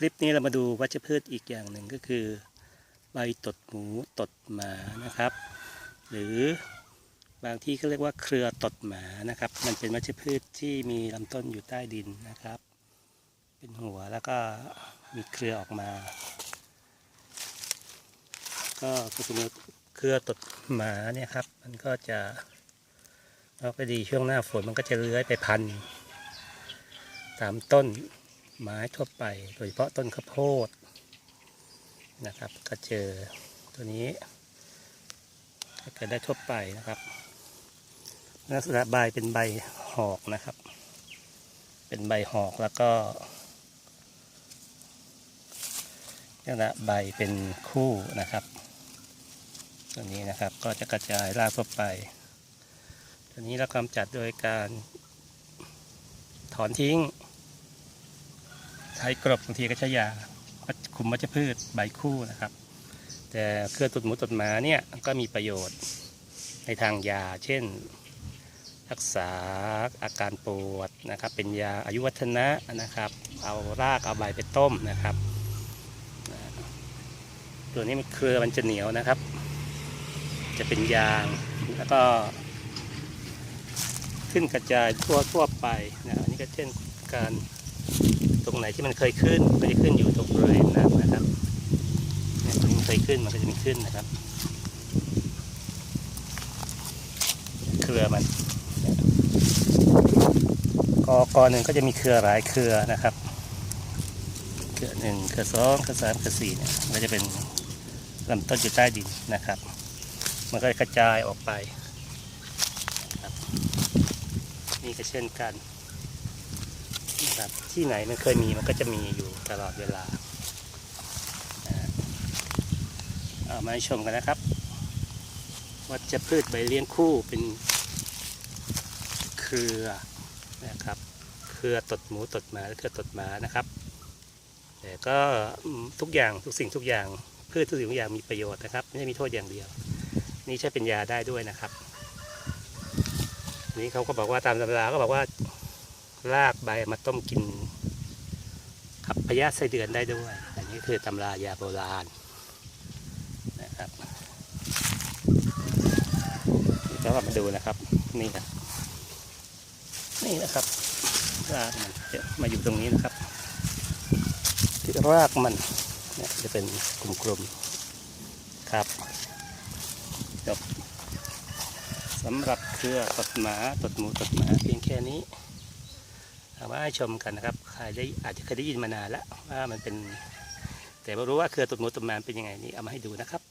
คลิปนี้เรามาดูวัชพืชอีกอย่างหนึ่งก็คือ ใบตดหมูตดหมานะครับ หรือบางที่เขาเรียกว่าเครือตดหมานะครับ มันเป็นวัชพืชที่มีลำต้นอยู่ใต้ดินนะครับ เป็นหัวแล้วก็มีเครือออกมา ก็คือสมมติเครือตดหมาเนี่ยครับ มันก็จะเราไปดีช่วงหน้าฝนมันก็จะเลื้อยไปพันตามต้น ไม้ทั่วไป โดยเฉพาะต้นข้าวโพดนะครับ ก็เจอตัวนี้ก็เกิดได้ทั่วไปนะครับลักษณะใบเป็นใบหอกนะครับ เป็นใบหอกแล้วก็ลักษณะใบเป็นคู่นะครับ ตัวนี้นะครับก็จะกระจายรากทั่วไป ตัวนี้เรากำจัดโดยการถอนทิ้ง ใช้กรบบางทีก็ใช้ยาคุมวัชพืชใบคู่นะครับ แต่เครือตุดหมูตุดหมาเนี่ยก็มีประโยชน์ในทางยา เช่น รักษาอาการปวดนะครับ เป็นยาอายุวัฒนะนะครับ เอารากเอาใบไปต้มนะครับตัวนี้มันเครือมันจะเหนียวนะครับ จะเป็นยางแล้วก็ขึ้นกระจายทั่วทั่วไปนะอันนี้ก็เช่นการ รงไหนที่มันเคยขึ้นก็จะขึ้นอยู่ตรงบริเวณนั้นนะครับเนี่ยตรงนี้มันเคยขึ้นมันก็จะมีขึ้นนะครับ เครือมันกอกอหนึ่งก็จะมีเครือหลายเครือนะครับ เครือหนึ่งเครือสองเครือสามเครือสี่เนี่ยมันก็จะเป็นลำต้นอยู่ใต้ดินนะครับ มันก็จะกระจายออกไปนี่ก็เช่นกัน นะครับ ที่ไหนมันเคยมีมันก็จะมีอยู่ตลอดเวลาเอามาชมกันนะครับวัชพืชใบเลี้ยงคู่เป็นเครือนะครับ เครือตดหมูตดหมาและเครือตดหมานะครับ แต่ก็ทุกอย่างทุกสิ่งทุกอย่างพืชทุกสิ่งทุกอย่างมีประโยชน์นะครับ ไม่ใช่มีโทษอย่างเดียว นี่ใช้เป็นยาได้ด้วยนะครับ นี่เขาก็บอกว่าตามตำราก็บอกว่า รากใบมาต้มกินขับพยาธิไส้เดือนได้ด้วย อันนี้คือตำรายาโบราณนะครับแล้วมาดูนะครับนี่นะนี่นะครับรากมันจะมาอยู่ตรงนี้นะครับ ที่รากมันเนี่ยจะเป็นกลุ่มๆครับจบสำหรับเครือตดหมาตดหมูตดหมาเพียงแค่นี้ มาให้ชมกันนะครับใครได้อาจจะเคยได้ยินมานานแล้วว่ามันเป็น แต่ไม่รู้ว่าเครือตดหมูตุ่มาเป็นยังไงนี่เอามาให้ดูนะครับ